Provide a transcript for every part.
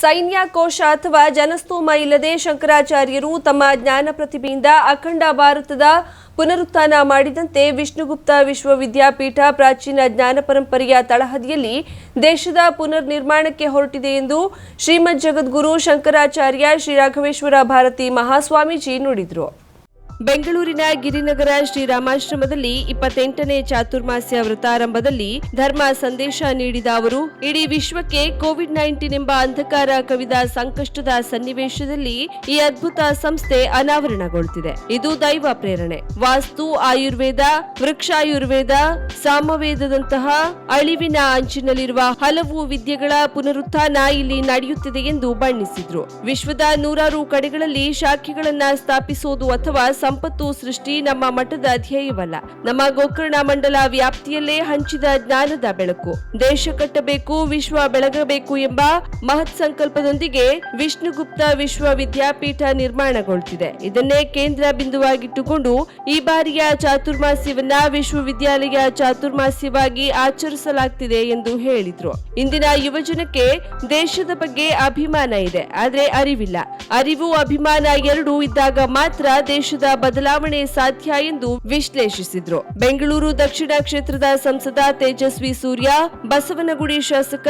ಸೈನ್ಯ ಕೋಶ ಅಥವಾ ಜನಸ್ತೋಮ ಇಲ್ಲದೆ ಶಂಕರಾಚಾರ್ಯರು ತಮ್ಮ ಜ್ಞಾನ ಪ್ರತಿಭೆಯಿಂದ ಅಖಂಡ ಭಾರತದ ಪುನರುತ್ಥಾನ ಮಾಡಿದಂತೆ ವಿಷ್ಣುಗುಪ್ತ ವಿಶ್ವವಿದ್ಯಾಪೀಠ ಪ್ರಾಚೀನ ಜ್ಞಾನ ಪರಂಪರೆಯ ತಳಹದಿಯಲ್ಲಿ ದೇಶದ ಪುನರ್ ನಿರ್ಮಾಣಕ್ಕೆ ಹೊರಟಿದೆ ಎಂದು ಶ್ರೀಮದ್ ಜಗದ್ಗುರು ಶಂಕರಾಚಾರ್ಯ ಶ್ರೀ ರಾಘವೇಶ್ವರ ಭಾರತಿ ಮಹಾಸ್ವಾಮೀಜಿ ನುಡಿದರು. ಬೆಂಗಳೂರಿನ ಗಿರಿನಗರ ಶ್ರೀರಾಮಾಶ್ರಮದಲ್ಲಿ ಇಪ್ಪತ್ತೆಂಟನೇ ಚಾತುರ್ಮಾಸ್ಯ ವೃತ್ತಾರಂಭದಲ್ಲಿ ಧರ್ಮ ಸಂದೇಶ ನೀಡಿದ ಅವರು, ಇಡೀ ವಿಶ್ವಕ್ಕೆ ಕೋವಿಡ್ ನೈನ್ಟೀನ್ ಎಂಬ ಅಂಧಕಾರ ಕವಿದ ಸಂಕಷ್ಟದ ಸನ್ನಿವೇಶದಲ್ಲಿ ಈ ಅದ್ಭುತ ಸಂಸ್ಥೆ ಅನಾವರಣಗೊಳ್ಳುತ್ತಿದೆ ಇದು ದೈವ ಪ್ರೇರಣೆ. ವಾಸ್ತು, ಆಯುರ್ವೇದ, ವೃಕ್ಷಾಯುರ್ವೇದ, ಸಾಮವೇದದಂತಹ ಅಳಿವಿನ ಅಂಚಿನಲ್ಲಿರುವ ಹಲವು ವಿದ್ಯೆಗಳ ಪುನರುತ್ಥಾನ ಇಲ್ಲಿ ನಡೆಯುತ್ತಿದೆ ಎಂದು ಬಣ್ಣಿಸಿದ್ರು. ವಿಶ್ವದ ನೂರಾರು ಕಡೆಗಳಲ್ಲಿ ಶಾಖೆಗಳನ್ನ ಸ್ಥಾಪಿಸೋದು ಅಥವಾ ಸಂಪತ್ತು ಸೃಷ್ಟಿ ನಮ್ಮ ಮಠದ ಧ್ಯೇಯವಲ್ಲ. ನಮ್ಮ ಗೋಕರ್ಣ ಮಂಡಲ ವ್ಯಾಪ್ತಿಯಲ್ಲೇ ಹಂಚಿದ ಜ್ಞಾನದ ಬೆಳಕು. ದೇಶ ಕಟ್ಟಬೇಕು, ವಿಶ್ವ ಬೆಳಗಬೇಕು ಎಂಬ ಮಹತ್ ಸಂಕಲ್ಪದೊಂದಿಗೆ ವಿಷ್ಣುಗುಪ್ತ ವಿಶ್ವವಿದ್ಯಾಪೀಠ ನಿರ್ಮಾಣಗೊಳ್ತಿದೆ. ಇದನ್ನೇ ಕೇಂದ್ರ ಬಿಂದುವಾಗಿಟ್ಟುಕೊಂಡು ಈ ಬಾರಿಯ ಚಾತುರ್ಮಾಸ್ಯವನ್ನ ವಿಶ್ವವಿದ್ಯಾಲಯ ಚಾತುರ್ಮಾಸ್ಯವಾಗಿ ಆಚರಿಸಲಾಗ್ತಿದೆ ಎಂದು ಹೇಳಿದ್ರು. ಇಂದಿನ ಯುವಜನಕ್ಕೆ ದೇಶದ ಬಗ್ಗೆ ಅಭಿಮಾನ ಇದೆ, ಆದ್ರೆ ಅರಿವಿಲ್ಲ. ಅರಿವು, ಅಭಿಮಾನ ಎರಡೂ ಇದ್ದಾಗ ಮಾತ್ರ ದೇಶದ ಬದಲಾವಣೆ ಸಾಧ್ಯ ಎಂದು ವಿಶ್ಲೇಷಿಸಿದ್ರು. ಬೆಂಗಳೂರು ದಕ್ಷಿಣ ಕ್ಷೇತ್ರದ ಸಂಸದ ತೇಜಸ್ವಿ ಸೂರ್ಯ, ಬಸವನಗುಡಿ ಶಾಸಕ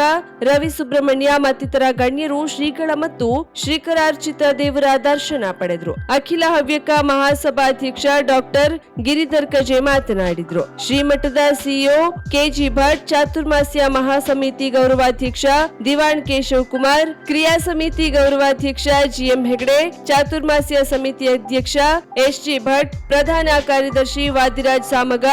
ರವಿ ಸುಬ್ರಹ್ಮಣ್ಯ ಮತ್ತಿತರ ಗಣ್ಯರು ಶ್ರೀಗಳ ಮತ್ತು ಶ್ರೀಕರಾರ್ಚಿತ ದೇವರ ದರ್ಶನ ಪಡೆದ್ರು. ಅಖಿಲ ಹವ್ಯಕ ಮಹಾಸಭಾಧ್ಯಕ್ಷ ಡಾಕ್ಟರ್ ಗಿರಿಧರ್ ಕಜೆ ಮಾತನಾಡಿದ್ರು. ಶ್ರೀಮಠದ ಸಿಇಒ ಕೆಜಿ ಭಟ್, ಚಾತುರ್ಮಾಸ್ಯ ಮಹಾಸಮಿತಿ ಗೌರವಾಧ್ಯಕ್ಷ ದಿವಾಣ್ ಕೇಶವ್ ಕುಮಾರ್, ಕ್ರಿಯಾ ಸಮಿತಿ ಗೌರವಾಧ್ಯಕ್ಷ ಜಿಎಂ ಹೆಗಡೆ, ಚಾತುರ್ಮಾಸ್ಯ ಸಮಿತಿ ಅಧ್ಯಕ್ಷ ಎಸ್. ಜಿ ಭಟ್, ಪ್ರಧಾನ ಕಾರ್ಯದರ್ಶಿ ವಾದಿರಾಜ್ ಸಾಮಗ,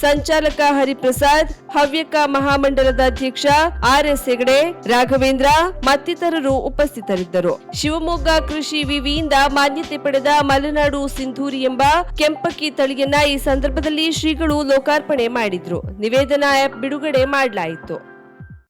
ಸಂಚಾಲಕ ಹರಿಪ್ರಸಾದ್, ಹವ್ಯಕ ಮಹಾಮಂಡಲದ ಅಧ್ಯಕ್ಷ ಆರ್ ಎಸ್ ಹೆಗಡೆ, ರಾಘವೇಂದ್ರ ಮತ್ತಿತರರು ಉಪಸ್ಥಿತರಿದ್ದರು. ಶಿವಮೊಗ್ಗ ಕೃಷಿ ವಿವಿಯಿಂದ ಮಾನ್ಯತೆ ಪಡೆದ ಮಲೆನಾಡು ಸಿಂಧೂರಿ ಎಂಬ ಕೆಂಪಕ್ಕಿ ತಳಿಯನ್ನ ಈ ಸಂದರ್ಭದಲ್ಲಿ ಶ್ರೀಗಳು ಲೋಕಾರ್ಪಣೆ ಮಾಡಿದ್ರು. ನಿವೇದನಾ ಆಪ್ ಬಿಡುಗಡೆ ಮಾಡಲಾಯಿತು.